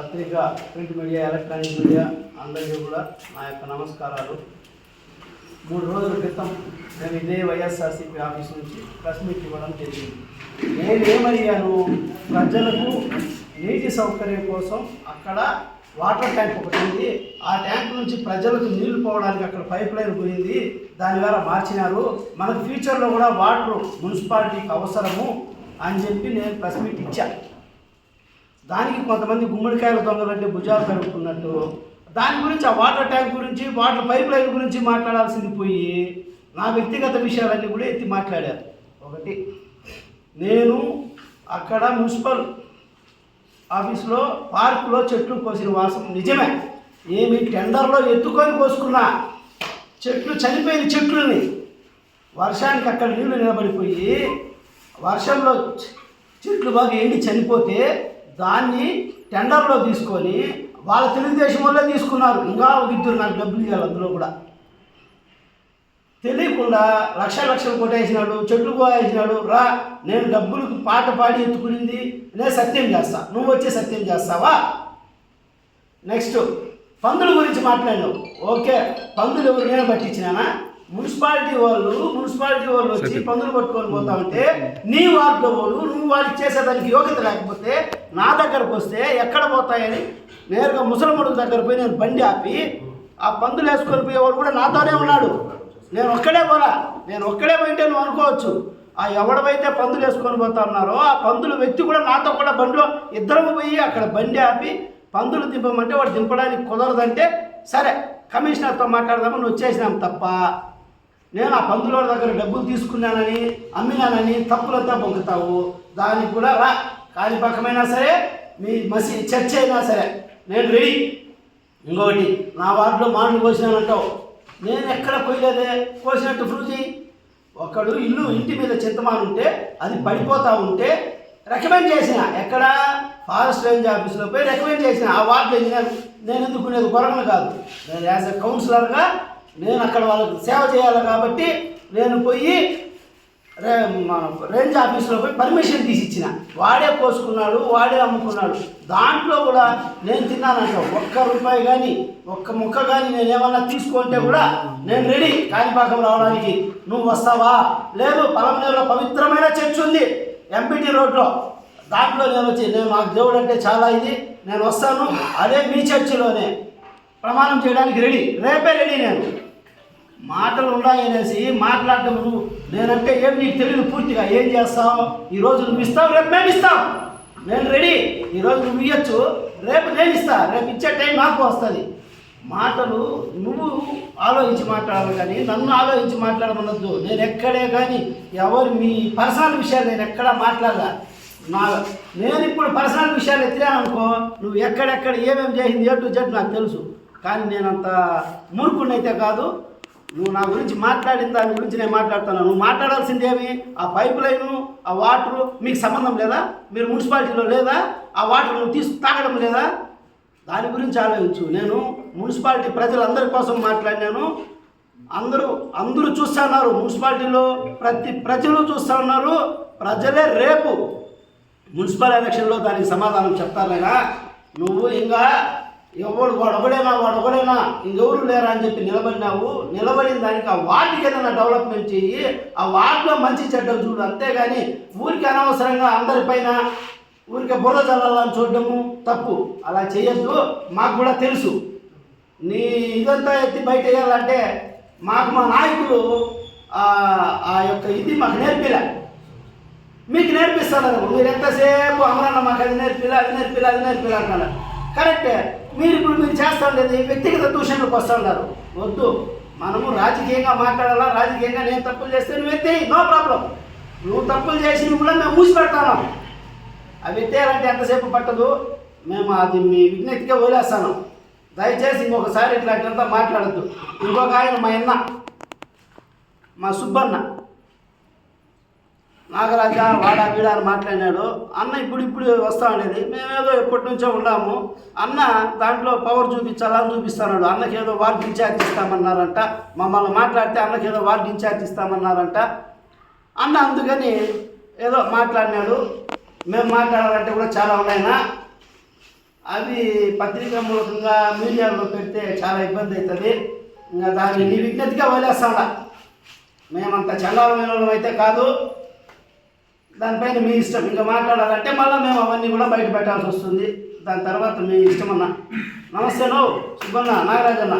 పత్రిక print media electronic media అందరికీ కూడా నా యొక్క నమస్కారాలు. మూడు రోజుల క్రితం నేను ఇదే వైఎస్ఆర్సీపీ ఆఫీస్ నుంచి ప్రెస్ మీట్ ఇవ్వడం జరిగింది. నేను ఏమడిగాను? ప్రజలకు నీటి సౌకర్యం కోసం అక్కడ వాటర్ ట్యాంక్ ఒకటి ఉంది. ఆ ట్యాంక్ నుంచి ప్రజలకు నీళ్ళు పోవడానికి అక్కడ పైప్ లైన్ పోయింది. దాని ద్వారా మార్చినారు. మన ఫ్యూచర్లో కూడా వాటర్ మున్సిపాలిటీకి అవసరము అని చెప్పి నేను ప్రెస్ మీట్ ఇచ్చాను దానికి కొంతమంది గుమ్మడికాయల దొంగలంటే భుజాలు కలుపుకున్నట్టు దాని గురించి ఆ వాటర్ ట్యాంక్ గురించి వాటర్ పైప్ లైన్ గురించి మాట్లాడాల్సింది పోయి నా వ్యక్తిగత విషయాలన్నీ కూడా ఎత్తి మాట్లాడారు. ఒకటి నేను అక్కడ మున్సిపల్ ఆఫీస్లో పార్కులో చెట్లు కోసిన వాసం నిజమే. ఏమి టెండర్లో ఎత్తుకొని కోసుకున్నా. చెట్లు చనిపోయిన చెట్లని వర్షానికి అక్కడ నీళ్ళు నిలబడిపోయి వర్షంలో చెట్లు బాగా ఎండి చనిపోతే దాన్ని టెండర్లో తీసుకొని వాళ్ళ తెలుగుదేశం వల్లే తీసుకున్నారు. ఇంకా ఒక ఇద్దరు నాకు డబ్బులు ఇవ్వాలి అందులో కూడా. తెలియకుండా లక్ష లక్షలు కొట్టేసినాడు చెట్లు పోయేసినాడు రా నేను డబ్బులకు పాట పాడి ఎత్తుకునింది. నేను సత్యం చేస్తా. నువ్వు వచ్చి సత్యం చేస్తావా? నెక్స్ట్ పందుల గురించి మాట్లాడినావు. ఓకే పందులు ఎవరు? నేను పట్టించినానా? మున్సిపాలిటీ వాళ్ళు మున్సిపాలిటీ వాళ్ళు వచ్చి పందులు పట్టుకొని పోతా ఉంటే నీ వార్డులో వాళ్ళు నువ్వు వాడికి చేసేదానికి యోగ్యత లేకపోతే నా దగ్గరకు వస్తే ఎక్కడ పోతాయని నేరుగా ముసలముడు దగ్గర పోయి నేను బండి ఆపి ఆ పందులు వేసుకొని పోయేవాడు కూడా నాతోనే ఉన్నాడు. నేను ఒక్కడే పోలా నేను ఒక్కడే పోయింటే నువ్వు అనుకోవచ్చు. ఆ ఎవడవైతే పందులు వేసుకొని పోతా ఉన్నారో ఆ పందుల వ్యక్తి కూడా నాతో కూడా బండిలో ఇద్దరము పోయి అక్కడ బండి ఆపి పందులు దింపమంటే వాడు దింపడానికి కుదరదంటే సరే కమిషనర్తో మాట్లాడదామని వచ్చేసినాం తప్ప. నేను ఆ పందుల దగ్గర డబ్బులు తీసుకున్నానని అమ్మినానని తప్పులంతా పొంగుతావు దానికి కూడా రా. కాణిపాకమైనా సరే మీ మసి చర్చ అయినా సరే. నేను రెడీ ఇంకొకటి నా వార్డులో మాటలు కోసినానంటావు. నేను ఎక్కడ పోయలేదే? కోసినట్టు ప్రూవ్ చేయి ఒకడు ఇల్లు ఇంటి మీద చింతమాను ఉంటే అది పడిపోతా ఉంటే రికమెండ్ చేసిన. ఎక్కడ? ఫారెస్ట్ రేంజ్ ఆఫీస్లో పోయి రికమెండ్ చేసిన. ఆ వార్డు ఇంజనీర్ నేను ఎందుకునేది కొరగను కాదు. నేను యాజ్ ఎ కౌన్సిలర్గా నేను అక్కడ వాళ్ళకి సేవ చేయాలి కాబట్టి నేను పోయి రే రేంజ్ ఆఫీసులో పోయి పర్మిషన్ తీసి ఇచ్చిన వాడే కోసుకున్నాడు వాడే అమ్ముకున్నాడు. దాంట్లో కూడా నేను తిన్నానంట. ఒక్క రూపాయి కానీ ఒక్క ముక్క కానీ నేను ఏమన్నా తీసుకుంటే కూడా నేను రెడీ కాణిపాకం రావడానికి. నువ్వు వస్తావా? లేదు పలమనేరులో పవిత్రమైన చర్చ్ ఉంది ఎంపీటీ రోడ్లో. దాంట్లో నేను వచ్చి నేను నాకు దేవుడు అంటే చాలా ఇది. నేను వస్తాను. అదే మీ చర్చిలోనే. ప్రమాణం చేయడానికి రెడీ. రేపే రెడీ నేను. మాటలు ఉన్నాయనేసి మాట్లాడటం నువ్వు. నేనంటే ఏం నీకు తెలియదు పూర్తిగా. ఏం చేస్తావు ఈరోజు నువ్వు ఇస్తావు రేపు మేము ఇస్తాం. నేను రెడీ. ఈరోజు నువ్వు ఇవ్వచ్చు రేపు నేను ఇస్తా. రేపు ఇచ్చే టైం నాకు వస్తుంది. మాటలు నువ్వు ఆలోచించి మాట్లాడాలి కానీ నన్ను ఆలోచించి మాట్లాడమనొద్దు. నేను ఎక్కడే కానీ ఎవరు మీ పర్సనల్ విషయాలు నేను ఎక్కడా మాట్లాడదా నా నేను ఇప్పుడు పర్సనల్ విషయాలు ఎత్తిరాను అనుకో నువ్వు ఎక్కడెక్కడ ఏమేమి చేసింది ఏ టు జెడ్ నాకు తెలుసు. కానీ నేనంత మూర్ఖుడినైతే కాదు. నువ్వు నా గురించి మాట్లాడిన దాని గురించి నేను మాట్లాడుతున్నాను. నువ్వు మాట్లాడాల్సిందేమి ఆ పైప్ లైను ఆ వాటరు మీకు సంబంధం లేదా? మీరు మున్సిపాలిటీలో లేదా? ఆ వాటర్ నువ్వు తీసు తాగడం లేదా? దాని గురించి ఆలోచించు. నేను మున్సిపాలిటీ ప్రజలందరి కోసం మాట్లాడినాను. అందరూ అందరూ చూస్తా ఉన్నారు. మున్సిపాలిటీలో ప్రతి ప్రజలు చూస్తూ ఉన్నారు. ప్రజలే రేపు మున్సిపల్ ఎలక్షన్లో దానికి సమాధానం చెప్తారైనా నువ్వు ఇంకా ఎవడు వాడు ఒకడేనా వాడు ఒకడేనా? ఇంకెవరు లేరా అని చెప్పి నిలబడినావు. నిలబడిన దానికి ఆ వార్డుకి ఏదైనా డెవలప్మెంట్ చెయ్యి. ఆ వార్డులో మంచి చెడ్డలు చూడు. అంతేగాని ఊరికి అనవసరంగా అందరిపైన ఊరికే బుర్ర చల్లాలని చూడడము తప్పు. అలా చేయొద్దు. మాకు కూడా తెలుసు. నీ ఇదంతా ఎత్తి బయట వేయాలంటే మాకు మా నాయకులు ఆ- యొక్క ఇది మాకు నేర్పిలే. మీకు నేర్పిస్తాను మీరు ఎంతసేపు అమరన్న మాకు అది నేర్పిలా అది నేర్పిలా అది నేర్పిలా అంటున్నారు కరెక్టే. మీరు ఇప్పుడు మీరు చేస్తా ఉండేది వ్యక్తిగత దూషణలకు వస్తూ ఉన్నారు వద్దు. మనము రాజకీయంగా మాట్లాడాలా? రాజకీయంగా నేను తప్పులు చేస్తే నువ్వు ఎత్తే నో ప్రాబ్లం. నువ్వు తప్పులు చేసి కూడా మేము మూసి పెడతాను అవి ఎత్తేయాలంటే ఎంతసేపు పట్టదు? మేము అది మీ విజ్ఞప్తిగా వదిలేస్తాను. దయచేసి ఇంకొకసారి ఇట్లాంటింతా మాట్లాడద్దు. ఇంకొక ఆయన మా అన్న మా సుబ్బన్న. నాగరాజ వాడా వీడా అని మాట్లాడినాడు. అన్న ఇప్పుడు ఇప్పుడు వస్తా ఉండేది మేమేదో ఎప్పటి నుంచో ఉన్నాము. అన్న దాంట్లో పవర్ చూపించాలని చూపిస్తున్నాడు. అన్నకి ఏదో వార్డు ఇన్ఛార్జ్ ఇస్తామన్నారంట. మమ్మల్ని మాట్లాడితే అన్నకి ఏదో వార్డు ఇన్ఛార్జ్ ఇస్తామన్నారంట. అన్న అందుకని ఏదో మాట్లాడినాడు. మేము మాట్లాడాలంటే కూడా చాలా ఉన్నాయినా అవి పత్రికా మూలకంగా మీడియాలో పెడితే చాలా ఇబ్బంది అవుతుంది. ఇంకా దాన్ని నీ విజ్ఞతగా వదిలేస్తాడా? మేమంత చల్లారమైన వాళ్ళం అయితే కాదు. దానిపైన మీ ఇష్టం. ఇంకా మాట్లాడాలంటే మళ్ళీ మేము అవన్నీ కూడా బయట పెట్టాల్సి వస్తుంది. దాని తర్వాత మీ ఇష్టం అన్న నమస్తే నో సుబ్బన్న నాగరాజన్న.